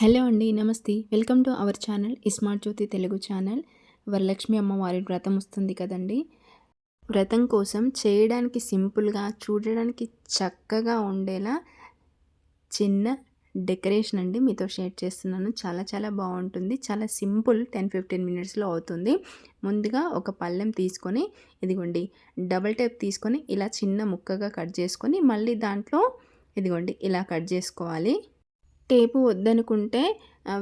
Hello అండి నమస్తే. Welcome to our channel smart Jyothi Telugu channel. Varalakshmi అమ్మవారి వ్రతం వస్తుంది కదండి. వ్రతం కోసం చేయడానికి సింపుల్గా చూడడానికి చక్కగా ఉండేలా చిన్న డెకరేషన్ అండి మీతో షేర్ చేస్తున్నాను. చాలా చాలా బాగుంటుంది. చాలా సింపుల్ టెన్ ఫిఫ్టీన్ మినిట్స్లో అవుతుంది. ముందుగా ఒక పళ్ళెం తీసుకొని ఇదిగోండి డబల్ టైప్ తీసుకొని ఇలా చిన్న ముక్కగా కట్ చేసుకొని మళ్ళీ దాంట్లో ఇదిగోండి ఇలా కట్ చేసుకోవాలి. టేపు వద్దనుకుంటే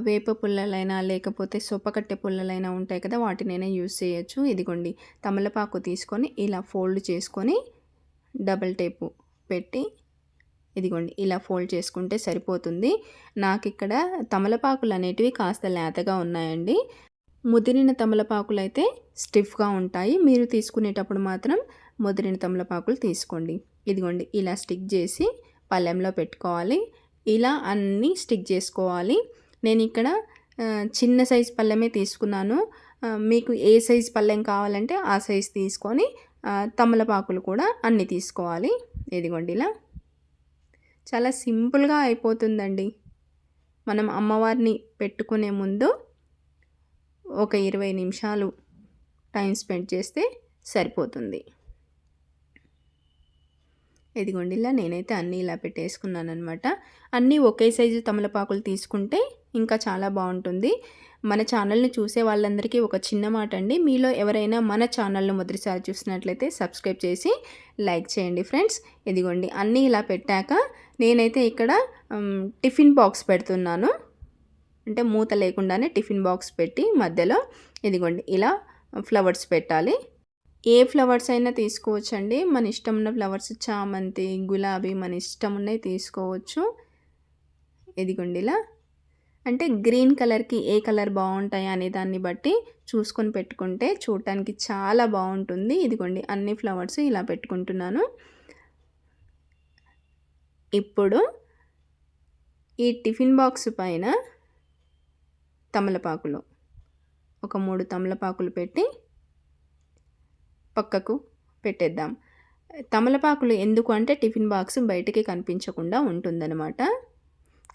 వేప పుల్లలైనా లేకపోతే సొప్పకట్టె పుల్లలైనా ఉంటాయి కదా వాటినైనా యూస్ చేయొచ్చు. ఇదిగోండి తమలపాకు తీసుకొని ఇలా ఫోల్డ్ చేసుకొని డబల్ టేపు పెట్టి ఇదిగోండి ఇలా ఫోల్డ్ చేసుకుంటే సరిపోతుంది. నాకు ఇక్కడ తమలపాకులు అనేటివి కాస్త లేతగా ఉన్నాయండి. ముదిరిన తమలపాకులు అయితే స్టిఫ్గా ఉంటాయి. మీరు తీసుకునేటప్పుడు మాత్రం ముదిరిన తమలపాకులు తీసుకోండి. ఇదిగోండి ఇలా స్టిక్ చేసి పళ్ళెంలో పెట్టుకోవాలి. ఇలా అన్నీ స్టిక్ చేసుకోవాలి. నేను ఇక్కడ చిన్న సైజ్ పళ్ళెమే తీసుకున్నాను. మీకు ఏ సైజ్ పళ్ళెం కావాలంటే ఆ సైజ్ తీసుకొని తమలపాకులు కూడా అన్నీ తీసుకోవాలి. ఇదిగోండి ఇలా. చాలా సింపుల్గా అయిపోతుందండి. మనం అమ్మవారిని పెట్టుకునే ముందు ఒక ఇరవై నిమిషాలు టైం స్పెండ్ చేస్తే సరిపోతుంది. ఇదిగోండి ఇలా నేనైతే అన్నీ ఇలా పెట్టేసుకున్నాను అనమాట అన్నీ ఒకే సైజు తమలపాకులు తీసుకుంటే ఇంకా చాలా బాగుంటుంది. మన ఛానల్ని చూసే వాళ్ళందరికీ ఒక చిన్న మాట అండి. మీలో ఎవరైనా మన ఛానల్ను మొదటిసారి చూసినట్లయితే సబ్స్క్రైబ్ చేసి లైక్ చేయండి ఫ్రెండ్స్. ఇదిగోండి అన్నీ ఇలా పెట్టాక నేనైతే ఇక్కడ టిఫిన్ బాక్స్ పెడుతున్నాను. అంటే మూత లేకుండానే టిఫిన్ బాక్స్ పెట్టి మధ్యలో ఇదిగోండి ఇలా ఫ్లవర్స్ పెట్టాలి. ఏ ఫ్లవర్స్ అయినా తీసుకోవచ్చండి. మన ఇష్టం ఉన్న ఫ్లవర్స్ చామంతి గులాబీ మన ఇష్టం ఉన్నవి తీసుకోవచ్చు. ఇదిగోండి ఇలా. అంటే గ్రీన్ కలర్కి ఏ కలర్ బాగుంటాయి అనే దాన్ని బట్టి చూసుకొని పెట్టుకుంటే చూడటానికి చాలా బాగుంటుంది. ఇదిగోండి అన్ని ఫ్లవర్స్ ఇలా పెట్టుకుంటున్నాను. ఇప్పుడు ఈ టిఫిన్ బాక్స్ పైన తమలపాకులు. ఒక మూడు తమలపాకులు పెట్టి పక్కకు పెట్టేద్దాం. తమలపాకులు ఎందుకు అంటే టిఫిన్ బాక్స్ బయటికి కనిపించకుండా ఉంటుందన్నమాట.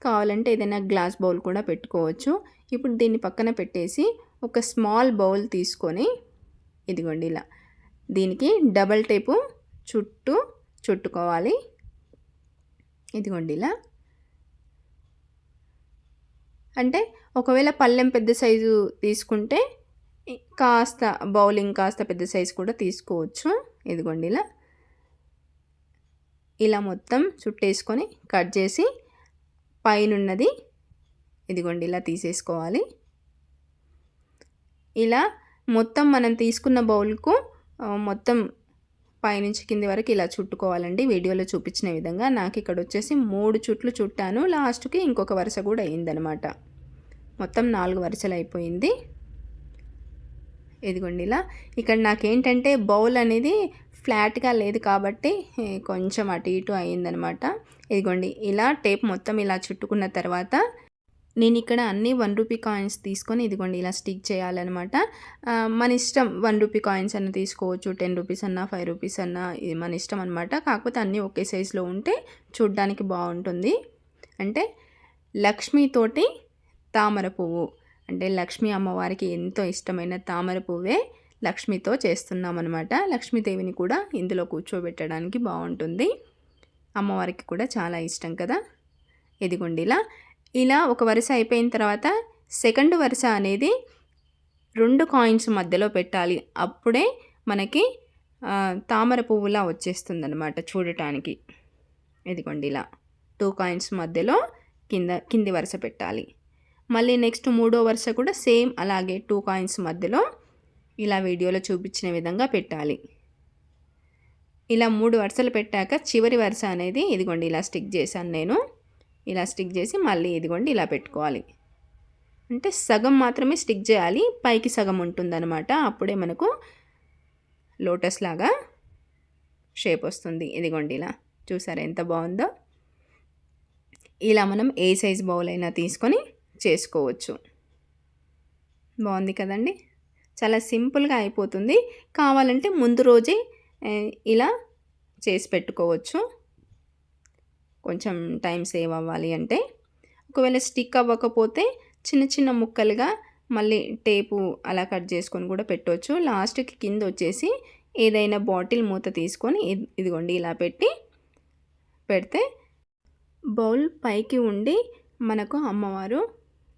కావాలంటే ఏదైనా గ్లాస్ బౌల్ కూడా పెట్టుకోవచ్చు. ఇప్పుడు దీన్ని పక్కన పెట్టేసి ఒక స్మాల్ బౌల్ తీసుకొని ఇదిగోండి ఇలా దీనికి డబల్ టేపు చుట్టూ చుట్టుకోవాలి. ఇదిగోండి ఇలా. అంటే ఒకవేళ పళ్ళెం పెద్ద సైజు తీసుకుంటే కాస్త బౌలింగ్ కాస్త పెద్ద సైజ్ కూడా తీసుకోవచ్చు. ఇదిగోండి ఇలా. ఇలా మొత్తం చుట్టేసుకొని కట్ చేసి పైనున్నది ఇదిగోండి ఇలా తీసేసుకోవాలి. ఇలా మొత్తం మనం తీసుకున్న బౌల్కు మొత్తం పైనుంచి కింది వరకు ఇలా చుట్టుకోవాలండి. వీడియోలో చూపించిన విధంగా నాకు ఇక్కడ వచ్చేసి మూడు చుట్లు చుట్టాను. లాస్ట్కి ఇంకొక వరుస కూడా అయిందనమాట. మొత్తం నాలుగు వరుసలు అయిపోయింది. ఇదిగోండి ఇలా. ఇక్కడ నాకేంటంటే బౌల్ అనేది ఫ్లాట్గా లేదు కాబట్టి కొంచెం అటు ఇటు అయిందనమాట ఇదిగోండి ఇలా టేప్ మొత్తం ఇలా చుట్టుకున్న తర్వాత నేను ఇక్కడ అన్ని వన్ రూపీ కాయిన్స్ తీసుకొని ఇదిగోండి ఇలా స్టిక్ చేయాలన్నమాట మన ఇష్టం వన్ రూపీ కాయిన్స్ అన్న తీసుకోవచ్చు టెన్ రూపీస్ అన్నా ఫైవ్ రూపీస్ అన్నా ఇది మన ఇష్టం అనమాట. కాకపోతే అన్నీ ఒకే సైజులో ఉంటే చూడ్డానికి బాగుంటుంది. అంటే లక్ష్మీతోటి తామర పువ్వు. అంటే లక్ష్మీ అమ్మవారికి ఎంతో ఇష్టమైన తామర పువ్వే లక్ష్మితో చేస్తున్నామన్నమాట. లక్ష్మీదేవిని కూడా ఇందులో కూర్చోబెట్టడానికి బాగుంటుంది. అమ్మవారికి కూడా చాలా ఇష్టం కదా. ఇదిగోండి ఇలా. ఇలా ఒక వరుస అయిపోయిన తర్వాత సెకండ్ వరుస అనేది రెండు కాయిన్స్ మధ్యలో పెట్టాలి. అప్పుడే మనకి తామర పువ్వులా వచ్చేస్తుంది అనమాట చూడటానికి. ఇదిగోండి ఇలా. టూ కాయిన్స్ మధ్యలో కింద కింది వరుస పెట్టాలి. మళ్ళీ నెక్స్ట్ మూడో వరుస కూడా సేమ్ అలాగే టూ కాయిన్స్ మధ్యలో ఇలా వీడియోలో చూపించిన విధంగా పెట్టాలి. ఇలా మూడు వరుసలు పెట్టాక చివరి వరుస అనేది ఇదిగోండి ఇలా స్టిక్ చేశాను నేను. ఇలా స్టిక్ చేసి మళ్ళీ ఇదిగోండి ఇలా పెట్టుకోవాలి. అంటే సగం మాత్రమే స్టిక్ చేయాలి పైకి సగం ఉంటుందన్నమాట. అప్పుడే మనకు లోటస్ లాగా షేప్ వస్తుంది. ఇదిగోండి ఇలా చూసారా ఎంత బాగుందో? ఇలా మనం ఏ సైజ్ బౌల్ అయినా తీసుకొని చేసుకోవచ్చు. బాగుంది కదండి? చాలా సింపుల్గా అయిపోతుంది. కావాలంటే ముందు రోజే ఇలా చేసి పెట్టుకోవచ్చు. కొంచెం టైం సేవ్ అవ్వాలి అంటే. ఒకవేళ స్టిక్ అవ్వకపోతే చిన్న చిన్న ముక్కలుగా మళ్ళీ టేపు అలా కట్ చేసుకొని కూడా పెట్టవచ్చు లాస్ట్కి కింద వచ్చేసి ఏదైనా బాటిల్ మూత తీసుకొని ఇదిగోండి ఇలా పెట్టి పెడితే బౌల్ పైకి ఉండి మనకు అమ్మవారు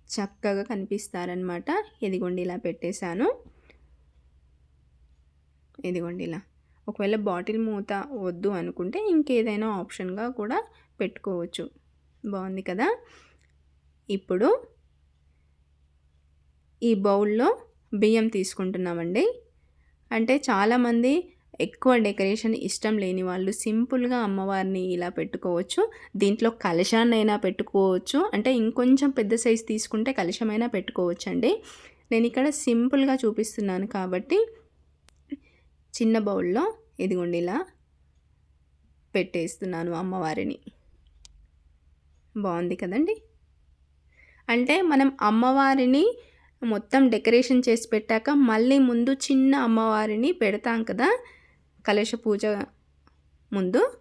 చక్కగా కనిపిస్తారనమాట ఇదిగోండి ఇలా పెట్టేశాను. ఇదిగోండి ఇలా. ఒకవేళ బాటిల్ మూత వద్దు అనుకుంటే ఇంకేదైనా ఆప్షన్గా కూడా పెట్టుకోవచ్చు. బాగుంది కదా? ఇప్పుడు ఈ బౌల్లో బియ్యం తీసుకుంటున్నామండి. అంటే చాలామంది ఎక్కువ డెకరేషన్ ఇష్టం లేని వాళ్ళు సింపుల్గా అమ్మవారిని ఇలా పెట్టుకోవచ్చు. దీంట్లో కలశాన్నైనా పెట్టుకోవచ్చు. అంటే ఇంకొంచెం పెద్ద సైజ్ తీసుకుంటే కలశమైనా పెట్టుకోవచ్చు అండి నేను ఇక్కడ సింపుల్గా చూపిస్తున్నాను కాబట్టి చిన్న బౌల్లో ఇదిగోండి ఇలా పెట్టేస్తున్నాను అమ్మవారిని. బాగుంది కదండి? అంటే మనం అమ్మవారిని మొత్తం డెకరేషన్ చేసి పెట్టాక మళ్ళీ ముందు చిన్న అమ్మవారిని పెడతాం కదా? కలశ పూజ ముందు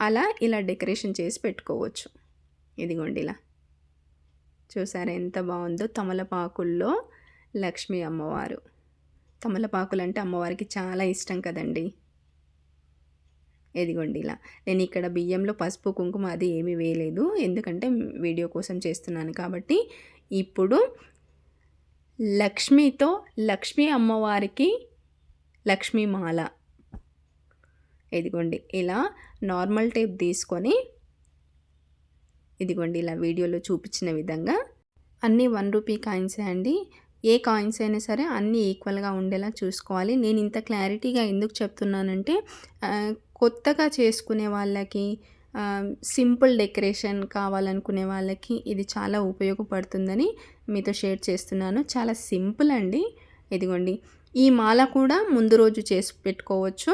అలా ఇలా డెకరేషన్ చేసి పెట్టుకోవచ్చు. ఇదిగోండి ఇలా. చూసారా ఎంత బాగుందో? తమలపాకుల్లో లక్ష్మీ అమ్మవారు. తమలపాకులు అంటే అమ్మవారికి చాలా ఇష్టం కదండి. ఇదిగోండి ఇలా. నేను ఇక్కడ బియ్యంలో పసుపు కుంకుమ అది ఏమీ వేయలేదు. ఎందుకంటే వీడియో కోసం చేస్తున్నాను కాబట్టి ఇప్పుడు లక్ష్మితో లక్ష్మీ అమ్మవారికి లక్ష్మీమాల ఇదిగోండి ఇలా నార్మల్ టేప్ తీసుకొని ఇదిగోండి ఇలా వీడియోలో చూపించిన విధంగా అన్నీ వన్ రూపీ కాయిన్సే అండి. ఏ కాయిన్స్ అయినా సరే అన్నీ ఈక్వల్గా ఉండేలా చూసుకోవాలి. నేను ఇంత క్లారిటీగా ఎందుకు చెప్తున్నానంటే కొత్తగా చేసుకునే వాళ్ళకి సింపుల్ డెకరేషన్ కావాలనుకునే వాళ్ళకి ఇది చాలా ఉపయోగపడుతుందని మీతో షేర్ చేస్తున్నాను. చాలా సింపుల్ అండి. ఇదిగోండి ఈ మాల కూడా ముందు రోజు చేసి పెట్టుకోవచ్చు.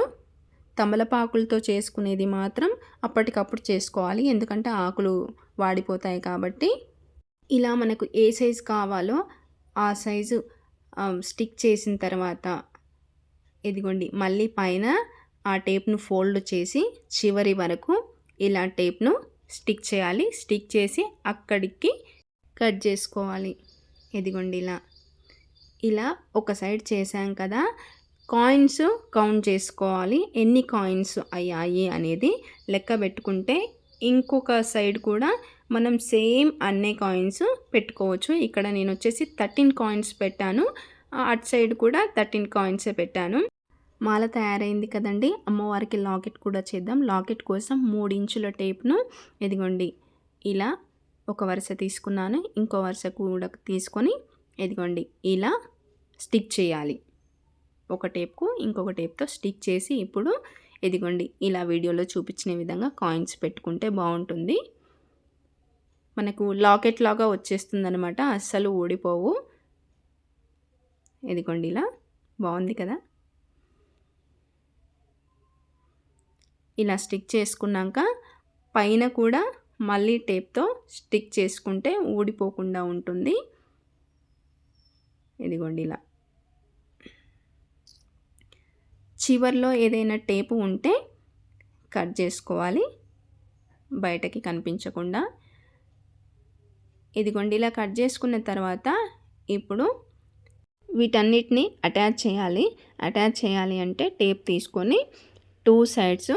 తమలపాకులతో చేసుకునేది మాత్రం అప్పటికప్పుడు చేసుకోవాలి. ఎందుకంటే ఆకులు వాడిపోతాయి కాబట్టి. ఇలా మనకు ఏ సైజు కావాలో ఆ సైజు స్టిక్ చేసిన తర్వాత ఇదిగోండి మళ్ళీ పైన ఆ టేప్ను ఫోల్డ్ చేసి చివరి వరకు ఇలా టేప్ను స్టిక్ చేయాలి. స్టిక్ చేసి అక్కడికి కట్ చేసుకోవాలి. ఇదిగోండి ఇలా. ఇలా ఒక సైడ్ చేసాం కదా కాయిన్స్ కౌంట్ చేసుకోవాలి. ఎన్ని కాయిన్స్ అయ్యాయి అనేది లెక్క పెట్టుకుంటే ఇంకొక సైడ్ కూడా మనం సేమ్ అన్నే కాయిన్స్ పెట్టుకోవచ్చు. ఇక్కడ నేను వచ్చేసి థర్టీన్ కాయిన్స్ పెట్టాను. అటు సైడ్ కూడా థర్టీన్ కాయిన్సే పెట్టాను. మాల తయారైంది కదండి. అమ్మవారికి లాకెట్ కూడా చేద్దాం. లాకెట్ కోసం మూడు ఇంచుల టేప్ను ఎదిగోండి ఇలా ఒక వరుస తీసుకున్నాను. ఇంకో వరుస కూడా తీసుకొని ఎదిగోండి ఇలా స్టిక్ చేయాలి. ఒక టేప్కు ఇంకొక టేప్తో స్టిక్ చేసి ఇప్పుడు ఎదిగోండి ఇలా వీడియోలో చూపించిన విధంగా కాయిన్స్ పెట్టుకుంటే బాగుంటుంది. మనకు లాకెట్ లాగా వచ్చేస్తుంది అనమాట అస్సలు ఊడిపోవు. ఇదిగోండి ఇలా బాగుంది కదా? ఇలా స్టిక్ చేసుకున్నాక పైన కూడా మళ్ళీ టేప్తో స్టిక్ చేసుకుంటే ఊడిపోకుండా ఉంటుంది. ఇదిగోండి ఇలా. చివర్లో ఏదైనా టేపు ఉంటే కట్ చేసుకోవాలి. బయటకి కనిపించకుండా. ఇదిగోండి ఇలా కట్ చేసుకున్న తర్వాత ఇప్పుడు వీటన్నిటిని అటాచ్ చేయాలి. అటాచ్ చేయాలి అంటే టేప్ తీసుకొని టూ సైడ్స్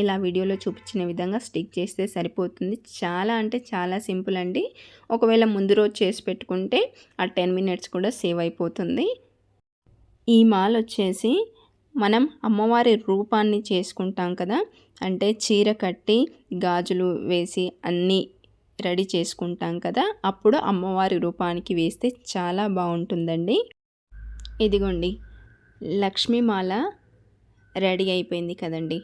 ఇలా వీడియోలో చూపించిన విధంగా స్టిక్ చేస్తే సరిపోతుంది. చాలా అంటే చాలా సింపుల్ అండి. ఒకవేళ ముందు రోజు చేసి పెట్టుకుంటే ఆ టెన్ మినిట్స్ కూడా సేవ్ అయిపోతుంది. ఈ మాల్ వచ్చేసి మనం అమ్మవారి రూపాన్ని చేసుకుంటాం కదా. అంటే చీర కట్టి గాజులు వేసి అన్నీ రెడీ చేసుకుంటాం కదా. అప్పుడు అమ్మవారి రూపానికి వేస్తే చాలా బాగుంటుందండి. ఇదిగోండి లక్ష్మీమాల రెడీ అయిపోయింది కదండి.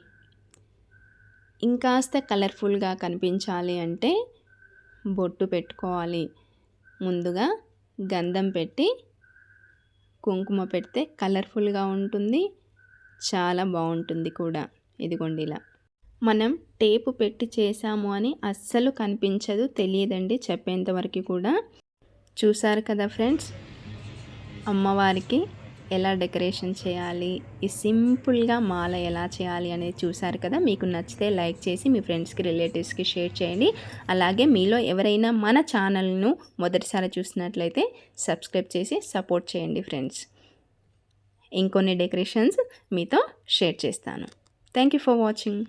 ఇంకాస్త కలర్ఫుల్గా కనిపించాలి అంటే బొట్టు పెట్టుకోవాలి. ముందుగా గంధం పెట్టి కుంకుమ పెడితే కలర్ఫుల్గా ఉంటుంది. చాలా బాగుంటుంది కూడా. ఇదిగోండి ఇలా. మనం టేపు పెట్టి చేసాము అని అస్సలు కనిపించదు తెలియదండి చెప్పేంతవరకు కూడా. చూసారు కదా ఫ్రెండ్స్ అమ్మవారికి ఎలా డెకరేషన్ చేయాలి ఈ సింపుల్గా మాల ఎలా చేయాలి అనేది చూసారు కదా. మీకు నచ్చితే లైక్ చేసి మీ ఫ్రెండ్స్కి రిలేటివ్స్కి షేర్ చేయండి. అలాగే మీలో ఎవరైనా మన ఛానల్ను మొదటిసారి చూసినట్లయితే సబ్స్క్రైబ్ చేసి సపోర్ట్ చేయండి ఫ్రెండ్స్. ఇంకొన్ని డెకరేషన్స్ మీతో షేర్ చేస్తాను. Thank you for watching